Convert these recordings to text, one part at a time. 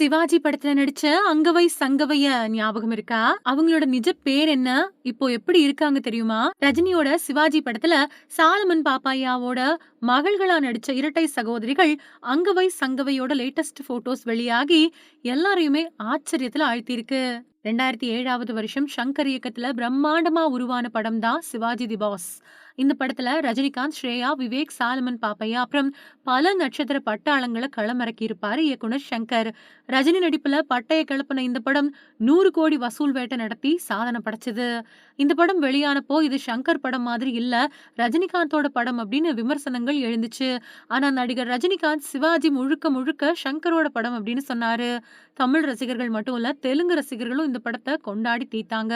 சிவாஜி படத்துல நடிச்ச அங்கவை சங்கவைய ஞாபகம் இருக்கா? அவங்களோட நிஜ பேர் என்ன? இப்போ எப்படி இருக்காங்க தெரியுமா? ரஜினியோட சிவாஜி படத்துல சாலமன் பாப்பாயாவோட மகள்களா நடிச்ச இரட்டை சகோதரிகள் அங்கவை சங்கவையோட லேட்டஸ்ட் போட்டோஸ் வெளியாகி எல்லாரையுமே ஆச்சரியத்துல ஆழ்த்தியிருக்கு. ரெண்டாயிரத்தி ஏழாவது வருஷம் சங்கர் இயக்கத்துல பிரம்மாண்டமா உருவான படம் தான் சிவாஜி தி பாஸ். இந்த படத்துல ரஜினிகாந்த் ஸ்ரேயா விவேக் சாலமன் பாப்பையா அப்புறம் பல நட்சத்திர பட்டாளங்களை களமிறக்கி இருப்பாரு இயக்குனர் சங்கர் ரஜினி நடிப்புல பட்டைய கிளப்பின இந்த படம் நூறு கோடி வசூல் வேட்டை நடத்தி சாதனை படைச்சது. இந்த படம் வெளியானப்போ இது சங்கர் படம் மாதிரி இல்ல ரஜினிகாந்தோட படம் அப்படின்னு விமர்சனங்கள் எழுந்துச்சு. ஆனா நடிகர் ரஜினிகாந்த் சிவாஜி முழுக்க முழுக்க சங்கரோட படம் அப்படின்னு சொன்னாரு. தமிழ் ரசிகர்கள் மட்டும் இல்ல தெலுங்கு ரசிகர்களும் இந்த படத்தை கொண்டாடி தீத்தாங்க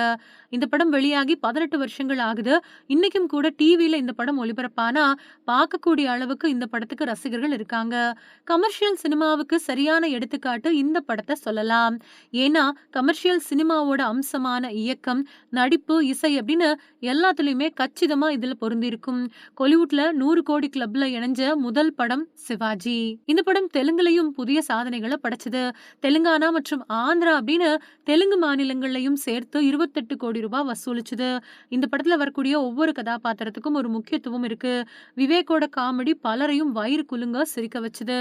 இந்த படம் வெளியாகி பதினெட்டு வருஷங்கள் ஆகுது. இன்னைக்கும் கூட டிவியில இந்த படம் ஒளிபரப்பானா பார்க்கக்கூடிய அளவுக்கு இந்த படத்துக்கு ரசிகர்கள் இருக்காங்க. கமர்ஷியல் சினிமாவுக்கு சரியான எடுத்துக்காட்டு இந்த படத்தை சொல்லலாம். ஏன்னா கமர்ஷியல் சினிமாவோட அம்சமான இயக்கம் நடிப்பு இசை அப்படின்னு எல்லாத்துலயுமே கச்சிதமா இதுல பொருந்திருக்கும். கொலிவுட்ல நூறு கோடி கிளப்ல இணைஞ்ச முதல் படம் சிவாஜி. இந்த படம் தெலுங்குலையும் புதிய சாதனைகளை படைச்சது. தெலுங்கானா மற்றும் ஆந்திரா அப்படின்னு தெலுங்கு மாநிலங்களையும் சேர்த்து இருபத்தெட்டு கோடி ரூபாய் வசூலிச்சுது. இந்த படத்துல வரக்கூடிய ஒவ்வொரு கதாபாத்திரத்துக்கும் ஒரு முக்கியத்துவம் இருக்கு. விவேக்கோட காமெடி பலரையும் வயிறு குலுங்க சிரிக்க வச்சுது.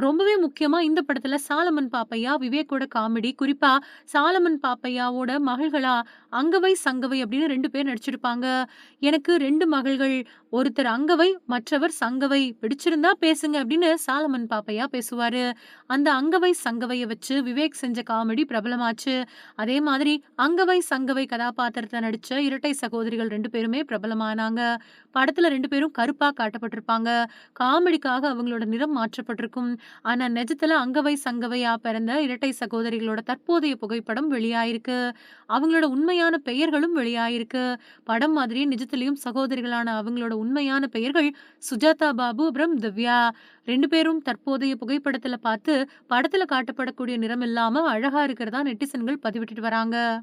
ரொம்பவே முக்கியமா இந்த படத்துல சாலமன் பாப்பையா விவேக்கோட காமெடி குறிப்பா சாலமன் பாப்பையாவோட மகள்களா அங்கவை சங்கவை அப்படின்னு ரெண்டு பேர் நடிச்சிருப்பாங்க. எனக்கு ரெண்டு மகள்கள் ஒருத்தர் அங்கவை மற்றவர் சங்கவை. பிடிச்சிருந்தா பேசுங்க அப்படின்னு சாலமன் பாப்பையா பேசுவாரு. அந்த அங்கவை சங்கவையை வச்சு விவேக் செஞ்ச காமெடி பிரபலமாச்சு. அதே மாதிரி அங்கவை சங்கவை கதாபாத்திரத்தை நடிச்ச இரட்டை சகோதரிகள் ரெண்டு பேருமே பிரபலமானாங்க. படத்துல ரெண்டு பேரும் கருப்பா காட்டப்பட்டிருப்பாங்க. காமெடிக்காக அவங்களோட நிறம் மாற்றப்பட்டிருக்கும். ஆனா நிஜத்துல அங்கவை சங்கவையா பிறந்த இரட்டை சகோதரிகளோட தற்போதைய புகைப்படம் வெளியாயிருக்கு. அவங்களோட உண்மையான பெயர்களும் வெளியாயிருக்கு. படம் மாதிரியே நிஜத்திலையும் சகோதரிகளான அவங்களோட உண்மையான பெயர்கள் சுஜாதா பாபு அப்புறம் திவ்யா. ரெண்டு பேரும் தற்போதைய புகைப்படத்துல பார்த்து படத்துல காட்டப்படக்கூடிய நிறம் இல்லாம அழகா இருக்கிறதா நெட்டிசன்கள் பதிவிட்டுட்டு வராங்க.